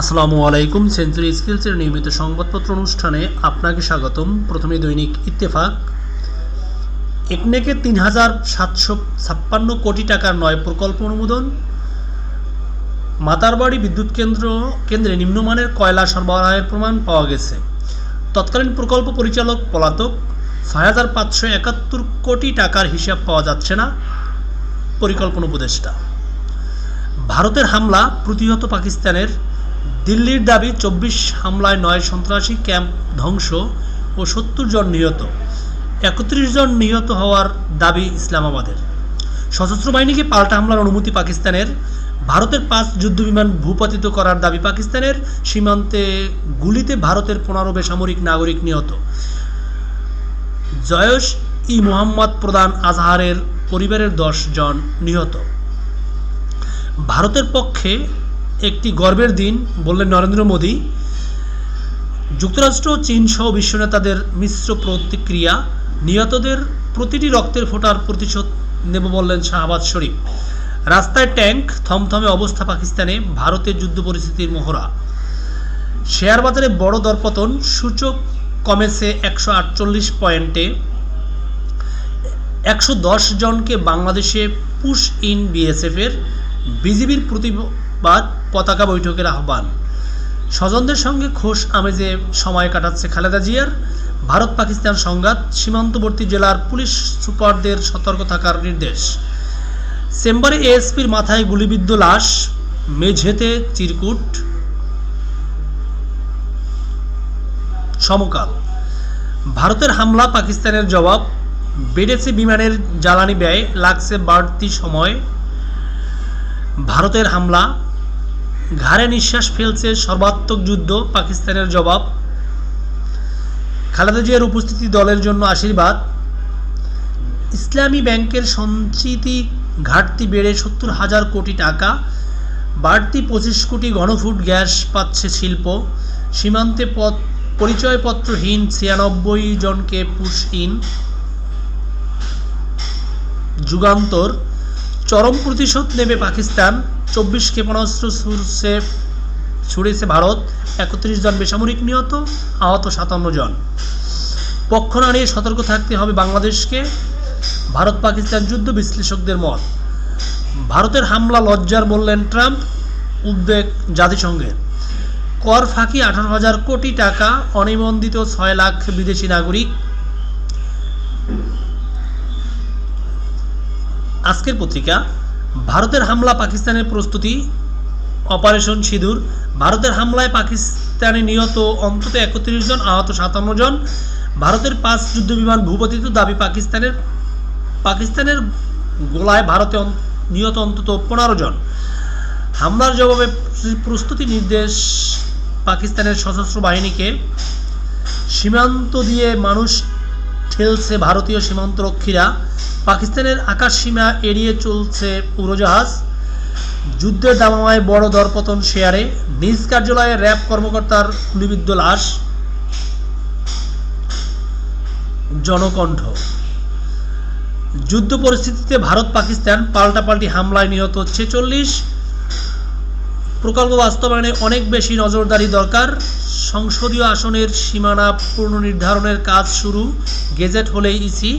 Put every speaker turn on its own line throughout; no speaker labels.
আসসালামু আলাইকুম। সেঞ্চুরি স্কিলসের নিয়মিত সংবাদপত্র অনুষ্ঠানে আপনাকে স্বাগতম। প্রথমে দৈনিক ইত্তেফাক। একনেকে তিন হাজার সাতশো ছাপ্পান্ন কোটি টাকার নয় প্রকল্প অনুমোদন। মাতারবাড়ি বিদ্যুৎ কেন্দ্র, কেন্দ্রে নিম্নমানের কয়লা সরবরাহের প্রমাণ পাওয়া গেছে। তৎকালীন প্রকল্প পরিচালক পলাতক, ছয় হাজার পাঁচশো একাত্তর কোটি টাকার হিসাব পাওয়া যাচ্ছে না পরিকল্পনা উপদেষ্টা। ভারতের হামলা প্রতিহত পাকিস্তানের দিল্লির দাবি, চব্বিশ হামলায় নয় সন্ত্রাসী ক্যাম্প ধ্বংস ও সত্তর জন নিহত। একত্রিশ জন নিহত হওয়ার দাবি ইসলামাবাদের। সশস্ত্র বাহিনীকে পাল্টা হামলার অনুমতি পাকিস্তানের। ভারতের পাঁচ যুদ্ধবিমান ভূপাতিত করার দাবি পাকিস্তানের। সীমান্তে গুলিতে ভারতের পনেরো বেসামরিক নাগরিক নিহত। জয়শ ই মোহাম্মদ প্রধান আজহারের পরিবারের দশ জন নিহত। ভারতের পক্ষে একটি গর্বের দিন, বললেন নরেন্দ্র মোদী। যুক্তরাষ্ট্র, চীন সহ বিশ্ব নেতাদের মিশ্র প্রতিক্রিয়া, নিহতদের প্রতিটি রক্তের ফোটার প্রতিশোধ নেব বললেন শাহবাজ শরীফ। রাস্তায় ট্যাঙ্ক থমথমে অবস্থা পাকিস্তানে, ভারতের যুদ্ধ পরিস্থিতির মহড়া শেয়ার বাজারে বড় দরপতন, সূচক কমেছে একশো আটচল্লিশ পয়েন্টে। একশো দশ জনকে বাংলাদেশে পুশ ইন বিএসএফের। বিজিবির প্রতিবাদ পতাকা বৈঠকের আহ্বান। স্বজনদের সঙ্গে খোশ আমেজে সময় কাটাচ্ছে খালেদা জিয়ার। ভারত পাকিস্তান সংঘাত সীমান্তবর্তী জেলার পুলিশ সুপারদের সতর্ক থাকার নির্দেশ। চেম্বারে এএসপির মাথায় গুলিবিদ্ধ লাশ, মেঝেতে চিরকুট, সমকাল। ভারতের হামলা পাকিস্তানের জবাব, বেড়েছে বিমানের জ্বালানি ব্যয়, লাগছে বাড়তি সময়। ভারতের হামলা ঘাড়ে নিঃশ্বাস ফেলছে সর্বাত্মক যুদ্ধ, পাকিস্তানের জবাব। খালেদা জিয়ার উপস্থিতি দলের জন্য আশীর্বাদ। ইসলামী ব্যাংকের সঞ্চিতি ঘাটতি বেড়ে সত্তর হাজার কোটি টাকা। বাড়তি পঁচিশ কোটি ঘনফুট গ্যাস পাচ্ছে শিল্প। সীমান্তে পথ, পরিচয়পত্রহীন ছিয়ানব্বই জনকে পুশহীন যুগান্তর। চরম প্রতিশোধ নেবে পাকিস্তান। চব্বিশ ক্ষেপণাস্ত্র ছুড়ছে, ছুড়েছে ভারত। একত্রিশ জন বেসামরিক নিহত, আহত সাতান্ন জন। পক্ষ না নিয়ে সতর্ক থাকতে হবে বাংলাদেশকে। ভারত পাকিস্তান যুদ্ধ বিশ্লেষকদের মত। ভারতের হামলা লজ্জার বললেন ট্রাম্প, উদ্বেগ জাতিসংঘের। কর ফাঁকি আঠারো হাজার কোটি টাকা, অনিবন্ধিত ছয় লাখ বিদেশি নাগরিক। আজকের পত্রিকা ভারতের হামলা পাকিস্তানের প্রস্তুতি, অপারেশন সিঁদুর। ভারতের হামলায় পাকিস্তানে নিহত অন্তত একত্রিশ জন, আহত সাতান্ন জন। ভারতের পাঁচ যুদ্ধবিমান ভূপতিত দাবি পাকিস্তানের পাকিস্তানের গোলায় ভারতে নিহত অন্তত পনেরো জন। হামলার জবাবে প্রস্তুতি নির্দেশ পাকিস্তানের সশস্ত্র বাহিনীকে। সীমান্ত দিয়ে মানুষ ঠেলছে ভারতীয় সীমান্তরক্ষীরা। পাকিস্তানের আকাশ সীমা এড়িয়ে চলছে উড়োজাহাজ। যুদ্ধের দামামায় বড় দরপতন শেয়ারে। নিজ কার্যালয়ে র্যাব কর্মকর্তার গুলিবিদ্ধ লাশ। জনকণ্ঠ। যুদ্ধ পরিস্থিতিতে ভারত পাকিস্তান পাল্টাপাল্টি হামলায় নিহত ছেচল্লিশ। প্রকল্প বাস্তবায়নে অনেক বেশি নজরদারি দরকার। সংসদীয় আসনের সীমানা পুনর্নির্ধারণের কাজ শুরু। গেজেট হলেই ইসি।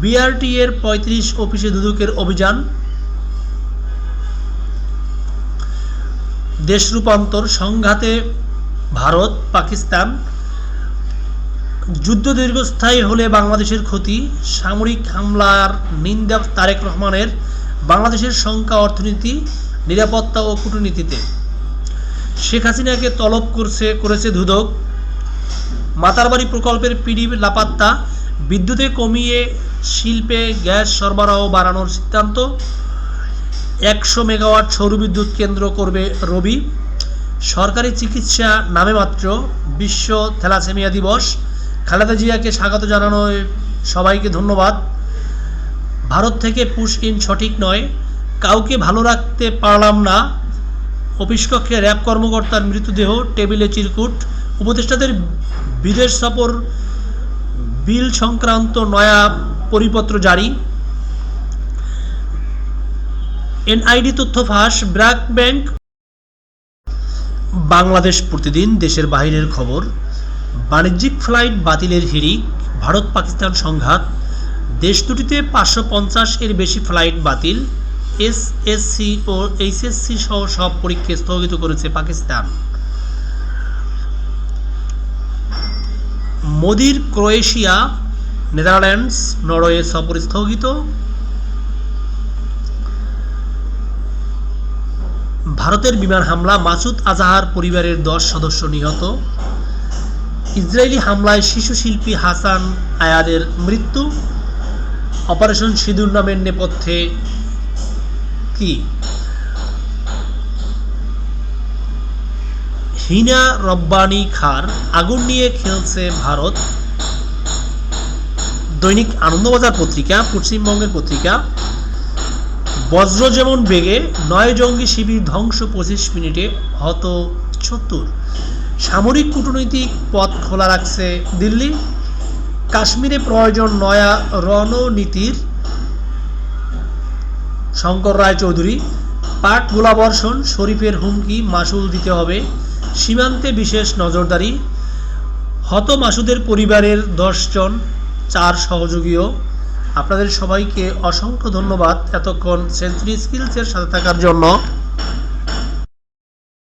বিআরটি এর পঁয়ত্রিশ অফিসে দুদকের অভিযান। দেশ রূপান্তর সংঘাতে ভারত, পাকিস্তান। যুদ্ধ দীর্ঘস্থায়ী হলে বাংলাদেশের ক্ষতি। সামরিক হামলার নিন্দা তারেক রহমানের। বাংলাদেশের সংখ্যা অর্থনীতি, নিরাপত্তা ও কূটনীতিতে। শেখ হাসিনাকে তলব করছে, করেছে দুদক। মাতারবাড়ি প্রকল্পের পিডি লাপাত্তা, বিদ্যুতে কমিয়ে শিল্পে গ্যাস সরবরাহ বাড়ানোর সিদ্ধান্ত। একশো মেগাওয়াট সৌরবিদ্যুৎ কেন্দ্র করবে রবি। সরকারি চিকিৎসা নামে মাত্র বিশ্ব থ্যালাসেমিয়া দিবস। খালেদা জিয়াকে স্বাগত জানানো সবাইকে ধন্যবাদ। ভারত থেকে পুশ ইন সঠিক নয়। কাউকে ভালো রাখতে পারলাম না। অফিস কক্ষে র্যাব কর্মকর্তার মৃতদেহ, টেবিলে চিরকুট। উপদেষ্টাদের বিদেশ সফর, বিল সংক্রান্ত নয়া পরিপত্র জারি। এনআইডি তথ্য ফাঁস, ব্র্যাক ব্যাংক। বাংলাদেশ প্রতিদিন দেশের বাইরের খবর। বাণিজ্যিক ফ্লাইট বাতিলের হিড়িক ভারত পাকিস্তান সংঘাত। দেশ দুটিতে পাঁচশো পঞ্চাশ এর বেশি ফ্লাইট বাতিল। এসএসসি ও এইচএসসি সহ সব পরীক্ষা স্থগিত করেছে পাকিস্তান। মোদির ক্রোয়েশিয়া, নেদারল্যান্ডস, নরওয়ে সফর স্থগিত। ভারতের বিমান হামলা, মাসুদ আজাহার পরিবারের দশ সদস্য নিহত। ইসরায়েলি হামলায় শিশু শিল্পী হাসান আয়াদের মৃত্যু। অপারেশন সিঁদুর নামের নেপথ্যে কি? হিনা রব্বানি খার, আগুন নিয়ে খেলছে ভারত। দৈনিক আনন্দবাজার পত্রিকা, পশ্চিমবঙ্গের পত্রিকা। বজ্র যেমন বেগে, নয় জঙ্গি শিবির ধ্বংস পঁচিশ মিনিটে, হত সত্তর সামরিক কূটনৈতিক পথ খোলা রাখছে দিল্লি। কাশ্মীরে প্রয়োজন নয়া রণনীতির শঙ্কর রায় চৌধুরী, পাট গোলাবর্ষণ শরীফের হুমকি মাসুল দিতে হবে, সীমান্তে বিশেষ নজরদারি, হত মাসুদের পরিবারের দশজন চার সহযোগীও। আপনাদের সবাইকে অসংখ্য ধন্যবাদ এতক্ষণ সেঞ্চুরি স্কিলসের সাথে থাকার জন্য।